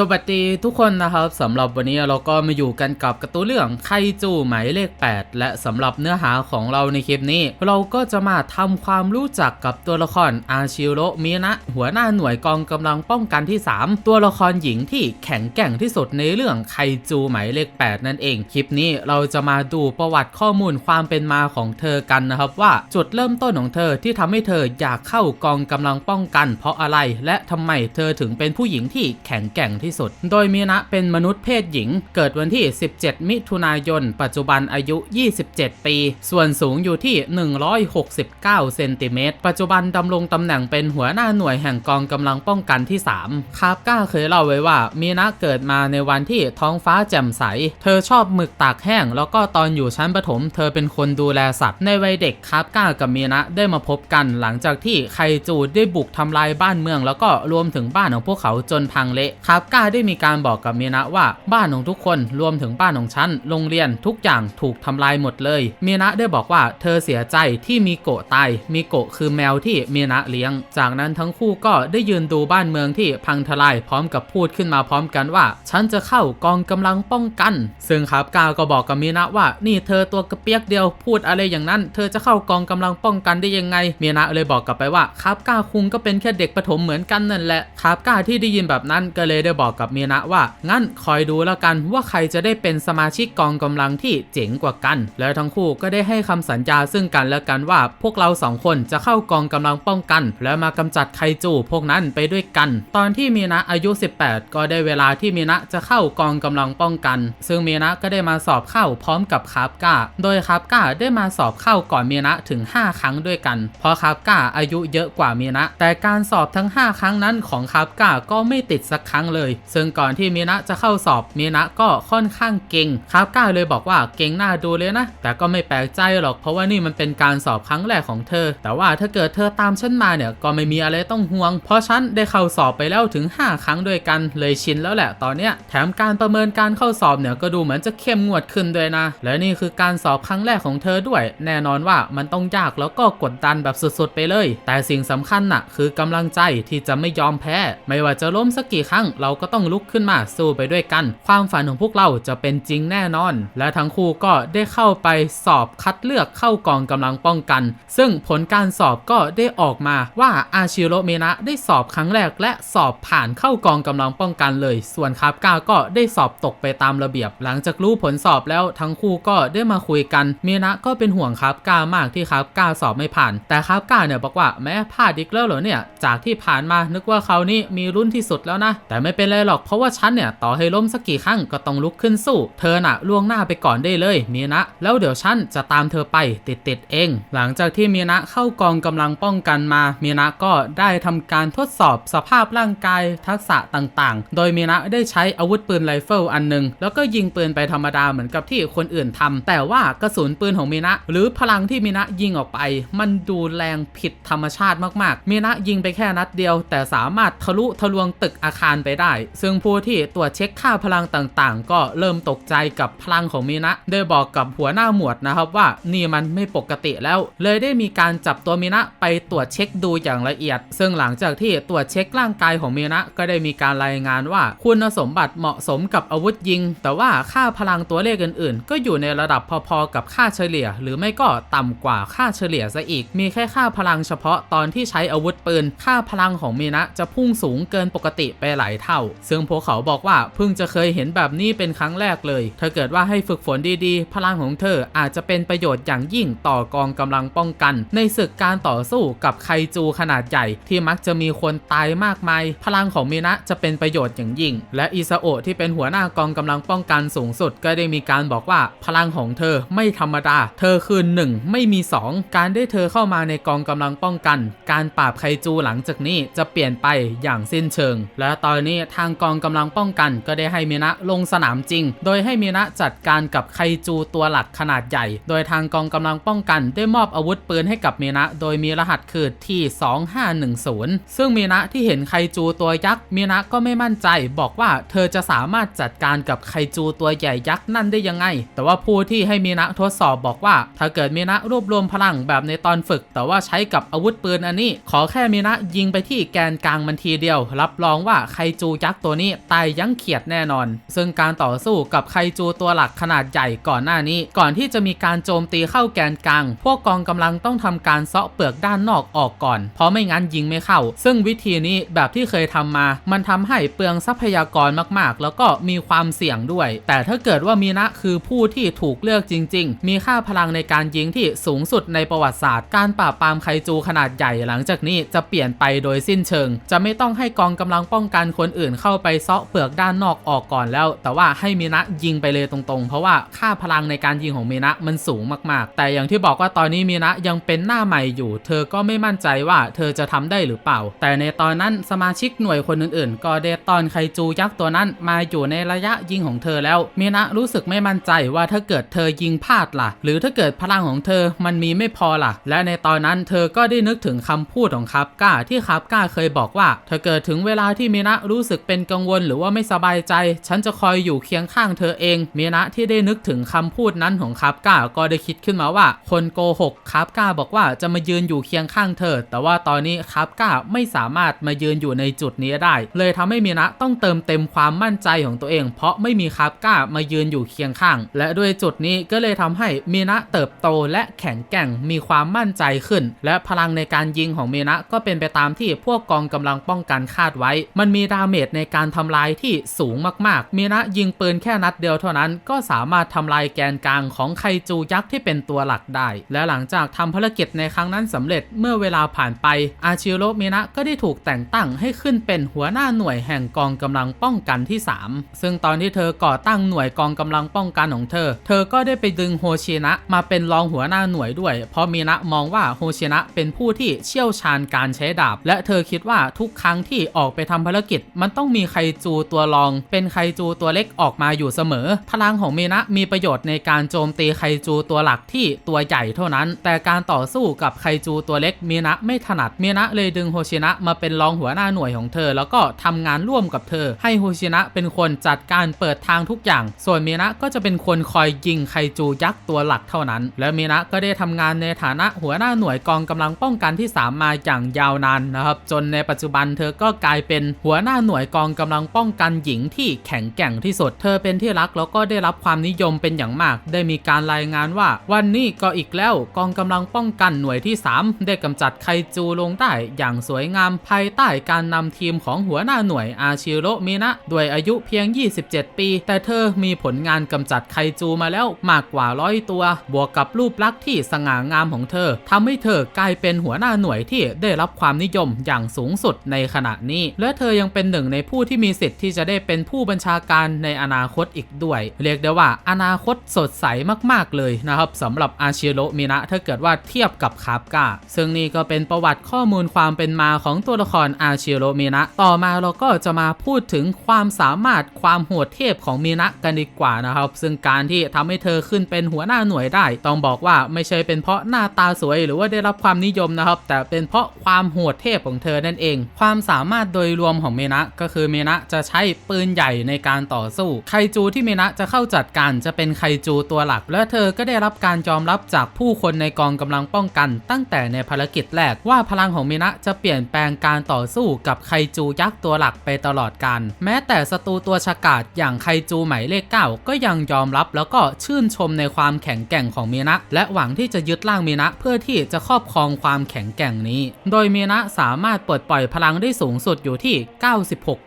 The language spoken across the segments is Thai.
สวัสดีทุกคนนะครับสำหรับวันนี้เราก็มาอยู่กันกับการ์ตูนเรื่องไคจูหมายเลข 8 และสำหรับเนื้อหาของเราในคลิปนี้ เราก็จะมาทำความรู้จักกับตัวละครอาชิโรมินะ หัวหน้าหน่วยกองกำลังป้องกันที่ 3 ตัวละครหญิงที่แข็งแกร่งที่สุดในเรื่องไคจูหมายเลข 8 นั่นเองคลิปนี้เราจะมาดูประวัติข้อมูลความเป็นมาของเธอกันนะครับว่าจุดเริ่มต้นของเธอที่ทำให้เธออยากเข้ากองกำลังป้องกัน เพราะอะไรและทำไมเธอถึงเป็นผู้หญิงที่แข็งแกร่งที่สุด โดยมีนะเป็นมนุษย์เพศหญิง เกิดวันที่ 17 มิถุนายน ปัจจุบันอายุ 27 ปี ส่วนสูงอยู่ที่ 169 เซนติเมตร ปัจจุบันดำรงตำแหน่งเป็นหัวหน้าหน่วยแห่งกองกำลังป้องกันที่ 3 คาบก้าเคยเล่าไว้ว่า มีนะเกิดมาในวันที่ท้องฟ้าแจ่มใส เธอชอบหมึกตากแห้ง แล้วก็ตอนอยู่ชั้นประถม เธอเป็นคนดูแลสัตว์ ในวัยเด็กคาบก้ากับมีนะได้มาพบกัน หลังจากที่ไคจูได้บุกทำลายบ้านเมือง แล้วก็รวมถึงบ้านของพวกเขาจนพังเละคาบก้าได้มีการบอกกับเมีนะว่าบ้านของทุกคนรวมถึงบ้านของฉันโรงเรียนทุกอย่างถูกทำลายหมดเลย เมีนะได้บอกว่าเธอเสียใจที่มีโกะตาย มีโกะคือแมวที่เมีนะเลี้ยง จากนั้นทั้งคู่ก็ได้ยืนดูบ้านเมืองที่พังทลายพร้อมกับพูดขึ้นมาพร้อมกันว่า ฉันจะเข้ากองกำลังป้องกัน ซึ่งคาบก้าก็บอกกับเมีนะว่านี่เธอตัวกระเปียกเดียวพูดอะไรอย่างนั้น เธอจะเข้ากองกำลังป้องกันได้ยังไง เมีนะเลยบอกกลับไปว่าคาบก้าคุงก็เป็นแค่เด็กประถมเหมือนกันนั่นแหละคาบก้าที่ได้ยินแบบนั้นก็เลยได้บอกกับมีนะว่า งั้นคอยดูแล้วกันว่าใครจะได้เป็นสมาชิกกองกำลังที่เจ๋งกว่ากัน แล้วทั้งคู่ก็ได้ให้คำสัญญาซึ่งกันและกันว่าพวกเราสองคนจะเข้ากองกำลังป้องกัน แล้วมากำจัดไคจูพวกนั้นไปด้วยกัน ตอนที่มีนะอายุ 18 ก็ได้เวลาที่มีนะจะเข้ากองกำลังป้องกัน ซึ่งมีนะก็ได้มาสอบเข้าพร้อมกับคาบก้า โดยคาบก้าได้มาสอบเข้าก่อนมีนะถึง 5 ครั้งด้วยกัน เพราะคาบก้าอายุเยอะกว่ามีนะ แต่การสอบทั้ง 5 ครั้งนั้นของคาบก้าก็ไม่ติดสักครั้งเลยซึ่งก่อนที่มีนะจะเข้าสอบมีนะก็ค่อนข้างเก่งคาบก้าเลยบอกว่าเก่งหน้าดูเลยนะ แต่ก็ไม่แปลกใจหรอกเพราะว่านี่มันเป็นการสอบครั้งแรกของเธอ แต่ว่าถ้าเกิดเธอตามฉันมาเนี่ยก็ไม่มีอะไรต้องห่วง เพราะฉันได้เข้าสอบไปแล้วถึง 5 ครั้งด้วยกันเลยชินแล้วแหละตอนเนี้ยแถมการประเมินการเข้าสอบเนี่ยก็ดูเหมือนจะเข้มงวดขึ้นด้วยนะ และนี่คือการสอบครั้งแรกของเธอด้วย แน่นอนว่ามันต้องยากแล้วก็กดดันแบบสุดๆไปเลย แต่สิ่งสำคัญน่ะคือกำลังใจที่จะไม่ยอมแพ้ ไม่ว่าจะล้มสักกี่ครั้งเราก็ต้องลุกขึ้นมาสู้ไปด้วยกัน ความฝันของพวกเราจะเป็นจริงแน่นอน และทั้งคู่ก็ได้เข้าไปสอบคัดเลือกเข้ากองกำลังป้องกัน ซึ่งผลการสอบก็ได้ออกมาว่าอาชิโรเมนะได้สอบครั้งแรกและสอบผ่านเข้ากองกำลังป้องกันเลย ส่วนคาบก้าก็ได้สอบตกไปตามระเบียบ หลังจากรู้ผลสอบแล้วทั้งคู่ก็ได้มาคุยกัน เมนะก็เป็นห่วงคาบก้ามากที่คาบก้าสอบไม่ผ่าน แต่คาบก้าเนี่ยบอกว่าแม้พลาดอีกแล้วเหรอเนี่ยจากที่ผ่านมานึกว่าเขานี่มีรุ่นที่สุดแล้วนะ แต่ไม่เป็นไรหรอกเพราะว่าฉันเนี่ยต่อให้ล้มสักกี่ครั้งก็ต้องลุกขึ้นสู้ เธอน่ะล่วงหน้าไปก่อนได้เลยเมียนะ แล้วเดี๋ยวฉันจะตามเธอไปติดติดๆเอง หลังจากที่เมียนะเข้ากองกำลังป้องกันมาเมียนะก็ได้ทำการทดสอบสภาพร่างกายทักษะต่างๆ โดยเมียนะได้ใช้อาวุธปืนไรเฟิลอันหนึ่งแล้วก็ยิงปืนไปธรรมดาเหมือนกับที่คนอื่นทำแต่ว่ากระสุนปืนของเมียนะ หรือพลังที่เมียนะยิงออกไป มันดูแรงผิดธรรมชาติมากๆเมียนะยิงไปแค่นัดเดียว แต่สามารถทะลุทะลวงตึกอาคารไปได้ซึ่งผู้ที่ตรวจเช็คค่าพลังต่างๆ ก็เริ่มตกใจกับพลังของมีนะได้บอกกับหัวหน้าหมวดนะครับว่านี่มันไม่ปกติแล้ว เลยได้มีการจับตัวมีนะไปตรวจเช็คดูอย่างละเอียด ซึ่งหลังจากที่ตรวจเช็คร่างกายของมีนะก็ได้มีการรายงานว่า คุณสมบัติเหมาะสมกับอาวุธยิง แต่ว่าค่าพลังตัวเลขอื่นๆ ก็อยู่ในระดับพอๆกับค่าเฉลี่ย หรือไม่ก็ต่ำกว่าค่าเฉลี่ยซะอีก มีแค่ค่าพลังเฉพาะตอนที่ใช้อาวุธปืน ค่าพลังของมีนะจะพุ่งสูงเกินปกติไปหลายเท่าซึ่งพวกเขาบอกว่าเพิ่งจะเคยเห็นแบบนี้เป็นครั้งแรกเลย ถ้าเกิดว่าให้ฝึกฝนดีๆ พลังของเธออาจจะเป็นประโยชน์อย่างยิ่งต่อกองกำลังป้องกัน ในศึกการต่อสู้กับไคจูขนาดใหญ่ ที่มักจะมีคนตายมากมาย พลังของมีนะจะเป็นประโยชน์อย่างยิ่ง และอิซาโอะที่เป็นหัวหน้ากองกำลังป้องกันสูงสุด ก็ได้มีการบอกว่าพลังของเธอไม่ธรรมดา เธอคือหนึ่งไม่มีสองการได้เธอเข้ามาในกองกำลังป้องกัน การปราบไคจูหลังจากนี้จะเปลี่ยนไปอย่างสิ้นเชิง และตอนนี้ทางกองกำลังป้องกัน ก็ได้ให้มีนะลงสนามจริง โดยให้มีนะจัดการกับไคจูตัวหลักขนาดใหญ่ โดยทางกองกำลังป้องกันได้มอบอาวุธปืนให้กับมีนะ โดยมีรหัสคือที่ 2510 ซึ่งมีนะที่เห็นไคจูตัวยักษ์มีนะก็ไม่มั่นใจ บอกว่าเธอจะสามารถจัดการกับไคจูตัวใหญ่ยักษ์นั่นได้ยังไง แต่ว่าผู้ที่ให้มีนะทดสอบบอกว่า ถ้าเกิดมีนะรวบรวมพลังแบบในตอนฝึก แต่ว่าใช้กับอาวุธปืนอันนี้ ขอแค่มีนะยิงไปที่แกนกลางมันทีเดียว รับรองว่าไคจูยักษ์ยักษ์ตัวนี้ตายยั้งเขียดแน่นอน ซึ่งการต่อสู้กับไคจูตัวหลักขนาดใหญ่ก่อนหน้านี้ ก่อนที่จะมีการโจมตีเข้าแกนกลาง พวกกองกำลังต้องทำการเซาะเปลือกด้านนอกออกก่อน เพราะไม่งั้นยิงไม่เข้า ซึ่งวิธีนี้แบบที่เคยทำมา มันทำให้เปลืองทรัพยากรมากๆ แล้วก็มีความเสี่ยงด้วย แต่ถ้าเกิดว่ามีนะคือผู้ที่ถูกเลือกจริง ๆ มีค่าพลังในการยิงที่สูงสุดในประวัติศาสตร์ การปราบปรามไคจูขนาดใหญ่หลังจากนี้จะเปลี่ยนไปโดยสิ้นเชิง จะไม่ต้องให้กองกำลังป้องกันคนอื่นเข้าไปเซาะเปลือกด้านนอกออกก่อนแล้ว แต่ว่าให้มีนะยิงไปเลยตรงๆ เพราะว่าค่าพลังในการยิงของมีนะมันสูงมากๆ แต่อย่างที่บอกว่าตอนนี้มีนะยังเป็นหน้าใหม่อยู่ เธอก็ไม่มั่นใจว่าเธอจะทำได้หรือเปล่า แต่ในตอนนั้นสมาชิกหน่วยคนอื่นๆ ก็ได้ตอนไคจูยักษ์ตัวนั้นมาอยู่ในระยะยิงของเธอแล้วมีนะรู้สึกไม่มั่นใจว่าถ้าเกิดเธอยิงพลาดล่ะ หรือถ้าเกิดพลังของเธอมันมีไม่พอล่ะ และในตอนนั้นเธอก็ได้นึกถึงคำพูดของคาบก้าที่คาบก้าเคยบอกว่าถ้าเกิดถึงเวลาที่มีนะรู้สึกเป็นกังวลหรือว่าไม่สบายใจ ฉันจะคอยอยู่เคียงข้างเธอเองเมนะที่ได้นึกถึงคำพูดนั้นของคาบก้าก็ได้คิดขึ้นมาว่า คนโกหกคาบก้าบอกว่าจะมายืนอยู่เคียงข้างเธอ แต่ว่าตอนนี้คาบก้าไม่สามารถมายืนอยู่ในจุดนี้ได้ เลยทำให้เมนะต้องเติมเต็มความมั่นใจของตัวเอง เพราะไม่มีคาบก้ามายืนอยู่เคียงข้าง และด้วยจุดนี้ก็เลยทำให้เมนะเติบโตและแข็งแกร่งมีความมั่นใจขึ้น และพลังในการยิงของเมนะก็เป็นไปตามที่พวกกองกำลังป้องกันคาดไว้ มันมีดาเมจในการทำลายที่สูงมากๆ มีนะยิงปืนแค่นัดเดียวเท่านั้นก็สามารถทำลายแกนกลางของไคจูยักษ์ที่เป็นตัวหลักได้ และหลังจากทำภารกิจในครั้งนั้นสำเร็จเมื่อเวลาผ่านไป อาชิโรมินะก็ได้ถูกแต่งตั้งให้ขึ้นเป็นหัวหน้าหน่วยแห่งกองกำลังป้องกันที่ 3 ซึ่งตอนที่เธอก่อตั้งหน่วยกองกำลังป้องกันของเธอ เธอก็ได้ไปดึงโฮชินะมาเป็นรองหัวหน้าหน่วยด้วย เพราะมินะมองว่าโฮชินะเป็นผู้ที่เชี่ยวชาญการใช้ดาบ และเธอคิดว่าทุกครั้งที่ออกไปทำภารกิจมันต้องมีไคจูตัวรอง เป็นไคจูตัวเล็กออกมาอยู่เสมอ พลังของเมนะมีประโยชน์ในการโจมตีไคจูตัวหลักที่ตัวใหญ่เท่านั้น แต่การต่อสู้กับไคจูตัวเล็กเมนะไม่ถนัดเมนะเลยดึงโฮชินะมาเป็นรองหัวหน้าหน่วยของเธอ แล้วก็ทำงานร่วมกับเธอ ให้โฮชินะเป็นคนจัดการเปิดทางทุกอย่าง ส่วนเมนะก็จะเป็นคนคอยยิงไคจูยักษ์ตัวหลักเท่านั้น และมินะก็ได้ทำงานในฐานะหัวหน้าหน่วยกองกำลังป้องกันที่ 3 มาอย่างยาวนานนะครับจนในปัจจุบันเธอก็กลายเป็นหัวหน้าหน่วยกองกำลังป้องกันหญิงที่แข็งแกร่งที่สุด เธอเป็นที่รักแล้วก็ได้รับความนิยมเป็นอย่างมาก ได้มีการรายงานว่า วันนี้ก็อีกแล้วกองกำลังป้องกันหน่วยที่ 3 ได้กำจัดไคจูลงได้อย่างสวยงามภายใต้การนำทีมของหัวหน้าหน่วยอาชิโรมินะด้วยอายุเพียง 27 ปี แต่เธอมีผลงานกำจัดไคจูมาแล้วมากกว่าร้อยตัว บวกกับรูปลักษณ์ที่สง่างามของเธอทำให้เธอกลายเป็นหัวหน้าหน่วยที่ได้รับความนิยมอย่างสูงสุดในขณะนี้ และเธอยังเป็นหนึ่งในผู้ที่มีสิทธิ์ที่จะได้เป็นผู้บัญชาการในอนาคตอีกด้วย เรียกได้ว่าอนาคตสดใสมาก ๆ เลยนะครับสำหรับอาชิโรมินะถ้าเกิดว่าเทียบกับคาบกาซึ่งนี่ก็เป็นประวัติข้อมูลความเป็นมาของตัวละครอาชิโรมินะต่อมาเราก็จะมาพูดถึงความสามารถความโหดเทพของมินะกันดีกว่านะครับ ซึ่งการที่ทำให้เธอขึ้นเป็นหัวหน้าหน่วยได้ ต้องบอกว่าไม่ใช่เป็นเพราะหน้าตาสวย หรือว่าได้รับความนิยมนะครับ แต่เป็นเพราะความโหดเทพของเธอนั่นเอง ความสามารถโดยรวมของเมนะก็คือเมนะจะใช้ปืนใหญ่ในการต่อสู้ ไคจูที่เมนะจะเข้าจัดการจะเป็นไคจูตัวหลัก และเธอก็ได้รับการยอมรับจากผู้คนในกองกำลังป้องกัน ตั้งแต่ในภารกิจแรกว่าพลังของเมนะจะเปลี่ยนแปลงการต่อสู้กับไคจูยักษ์ตัวหลักไปตลอดกาลแม้แต่ศัตรูตัวฉกาจอย่างไคจูหมายเลขเก้าก็ยังยอมรับแล้วก็ชื่นชมในความแข็งแกร่งของเมนะ และหวังที่จะยึดร่างเมนะเพื่อที่จะครอบครองความแข็งแกร่งนี้ โดยเมนะสามารถปลดปล่อยพลังได้สูงสุดอยู่ที่ 96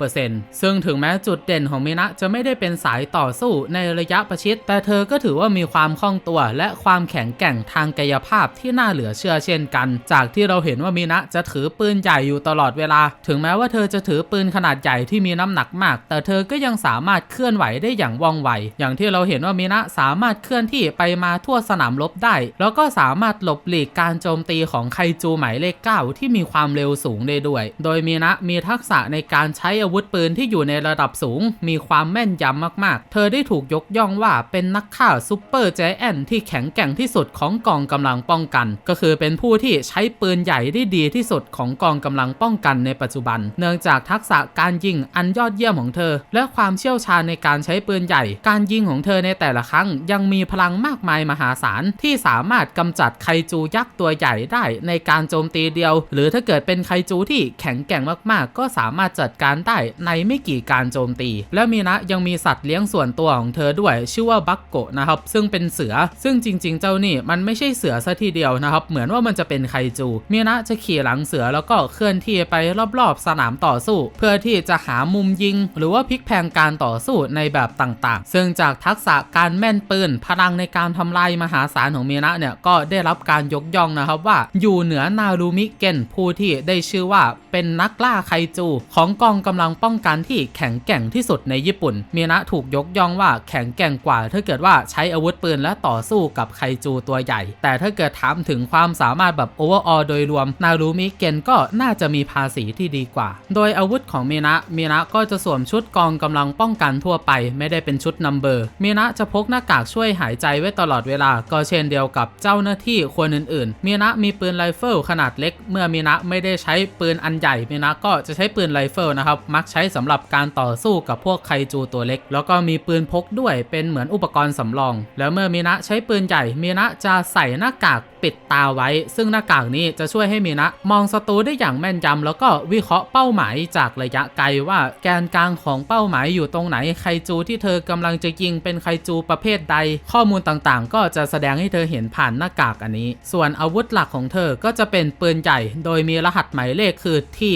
ซึ่งถึงแม้จุดเด่นของเมนะจะไม่ได้เป็นสายต่อสู้ในระยะประชิด แต่เธอก็ถือว่ามีความคล่องตัวและความแข็งแกร่งทางกายภาพที่น่าเหลือเชื่อเช่นกัน จากที่เราเห็นว่าเมนะจะถือปืนใหญ่อยู่ตลอดเวลา ถึงแม้ว่าเธอจะถือปืนขนาดใหญ่ที่มีน้ำหนักมาก แต่เธอก็ยังสามารถเคลื่อนไหวได้อย่างว่องไว อย่างที่เราเห็นว่ามินะสามารถเคลื่อนที่ไปมาทั่วสนามรบได้ แล้วก็สามารถหลบหลีกการโจมตีของไคจูหมายเลขเก้าที่มีความเร็วสูงได้ด้วย โดยมินะมีทักษะในการใช้อาวุธปืนที่อยู่ในระดับสูง มีความแม่นยำมากๆ เธอได้ถูกยกย่องว่าเป็นนักฆ่าซูเปอร์เจแอนที่แข็งแกร่งที่สุดของกองกำลังป้องกัน ก็คือเป็นผู้ที่ใช้ปืนใหญ่ได้ดีที่สุดของกองกำลังป้องกันในปัจจุบัน เนื่องจากทักษะการยิงอันยอดเยี่ยมของเธอ และความเชี่ยวชาญในการใช้ปืนใหญ่ การยิงของเธอในแต่ละครั้ง ยังมีพลังมากมายมหาศาลที่สามารถกำจัดไคจูยักษ์ตัวใหญ่ได้ในการโจมตีเดียว หรือถ้าเกิดเป็นไคจูที่แข็งแกร่งมากๆ ก็สามารถจัดการได้ในไม่กี่การโจมตี และมีนะยังมีสัตว์เลี้ยงส่วนตัวของเธอด้วย ชื่อว่าบักโกะนะครับ ซึ่งเป็นเสือ ซึ่งจริง ๆ เจ้านี่มันไม่ใช่เสือซะทีเดียวนะครับ เหมือนว่ามันจะเป็นไคจู มีนะจะขี่หลังเสือแล้วก็เคลื่อนที่ไปรอบๆ สนามต่อสู้ เพื่อที่จะหามุมยิง หรือว่าพลิกแพงการต่อสู้ในแบบต่างๆ ซึ่งจากทักษะการแม่นปืน พลังในการทำลายมหาศาลของมีนะเนี่ยก็ได้รับการยกย่องนะครับว่าอยู่เหนือนารูมิเกนผู้ที่ได้ชื่อว่าเป็นนักล่าไคจูของกองกำลังป้องกันที่แข็งแกร่งที่สุดในญี่ปุ่น เมีนะถูกยกย่องว่าแข็งแกร่งกว่า ถ้าเกิดว่าใช้อาวุธปืนและต่อสู้กับไคจูตัวใหญ่ แต่ถ้าเกิดถามถึงความสามารถแบบโอเวอร์ออลโดยรวม นารูมิเกนก็น่าจะมีภาษีที่ดีกว่า โดยอาวุธของเมีนะมีนะก็จะสวมชุดกองกำลังป้องกันทั่วไปไม่ได้เป็นชุดนัมเบอร์เมีนะจะพกหน้ากากช่วยหายใจไว้ตลอดเวลา ก็เช่นเดียวกับเจ้าหน้าที่คนอื่นๆ เมีนะมีปืนไรเฟิลขนาดเล็ก เมื่อเมีนะไม่ได้ใช้ปืนอันใหญ่เมีนะก็จะใช้ปืนไรเฟิลนะครับมักใช้สำหรับการต่อสู้กับพวกไคจูตัวเล็ก แล้วก็มีปืนพกด้วยเป็นเหมือนอุปกรณ์สำรอง แล้วเมื่อมีนะใช้ปืนใหญ่มีนะจะใส่หน้ากาก ปิดตาไว้ ซึ่งหน้ากากนี้จะช่วยให้มีนะ มองศัตรูได้อย่างแม่นยำแล้วก็วิเคราะห์เป้าหมายจากระยะไกลว่าแกนกลางของเป้าหมายอยู่ตรงไหนไคจูที่เธอกำลังจะยิงเป็นไคจูประเภทใด ข้อมูลต่างๆ ก็จะแสดงให้เธอเห็นผ่านหน้ากากอันนี้ ส่วนอาวุธหลักของเธอก็จะเป็นปืนใหญ่ โดยมีรหัสหมายเลขคือที่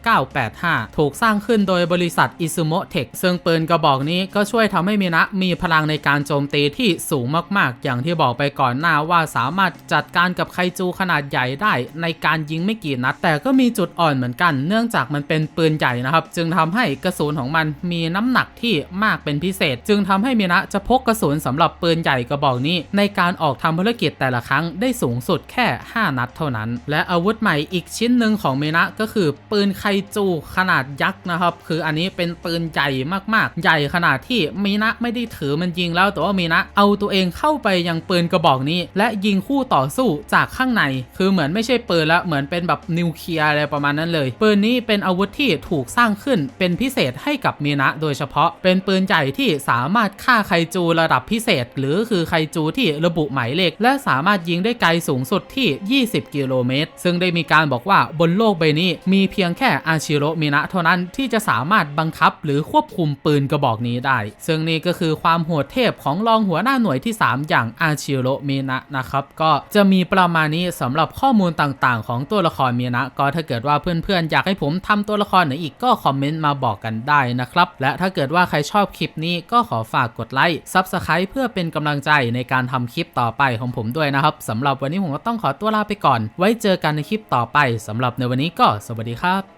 25101985 ถูกสร้างขึ้นโดยบริษัทอิซุโมเทคซึ่งปืนกระบอกนี้ก็ช่วยทำให้มีนะมีพลังในการโจมตีที่สูงมากๆ อย่างที่บอกไปก่อนหน้าว่าสามารถจัดการกับไคจูขนาดใหญ่ได้ในการยิงไม่กี่นัด แต่ก็มีจุดอ่อนเหมือนกัน เนื่องจากมันเป็นปืนใหญ่นะครับ จึงทำให้กระสุนของมันมีน้ำหนักที่มากเป็นพิเศษ จึงทำให้มีนะจะพกกระสุนสำหรับปืนใหญ่กระบอกนี้ ในการออกทำภารกิจแต่ละครั้งได้สูงสุดแค่ 5 นัดเท่านั้น และอาวุธใหม่อีกชิ้นหนึ่งของเมนะก็คือปืนไคจูขนาดยักษ์นะครับ คืออันนี้เป็นปืนใหญ่มากๆ ใหญ่ขนาดที่มีนะไม่ได้ถือมันยิงแล้วแต่ว่ามีนะเอาตัวเองเข้าไปยังปืนกระบอกนี้และยิงคู่ต่อสู้จากข้างใน คือเหมือนไม่ใช่ปืนแล้วเหมือนเป็นแบบนิวเคลียร์อะไรประมาณนั้นเลย ปืนนี้เป็นอาวุธที่ถูกสร้างขึ้นเป็นพิเศษให้กับมีนะ โดยเฉพาะเป็นปืนใหญ่ที่สามารถฆ่าไคจูระดับพิเศษ หรือคือไคจูที่ระบุหมายเลข และสามารถยิงได้ไกลสูงสุดที่ 20 กิโลเมตร ซึ่งได้มีการบอกว่าบนโลกใบนี้ มีเพียงแค่อาชิโรมินะเท่านั้นที่จะสามารถบังคับหรือควบคุมปืนกระบอกนี้ได้ ซึ่งนี่ก็คือความโหดเทพของรองหัวหน้าหน่วยที่ 3 อย่างอาชิโรมินะนะครับ ก็จะมีประมาณนี้สำหรับข้อมูลต่างๆ ของตัวละครมินะ ก็ถ้าเกิดว่าเพื่อนๆ อยากให้ผมทำตัวละครไหนอีกก็คอมเมนต์มาบอกกันได้นะครับ และถ้าเกิดว่าใครชอบคลิปนี้ก็ขอฝากกดไลค์ซับสไคร b ์เพื่อเป็นกำลังใจในการทำคลิปต่อไปของผมด้วยนะครับสำหรับวันนี้ผมก็ต้องขอตัวลาไปก่อน ไว้เจอกันในคลิปต่อไปสำหรับในวันนี้ก็สวัสดีครับ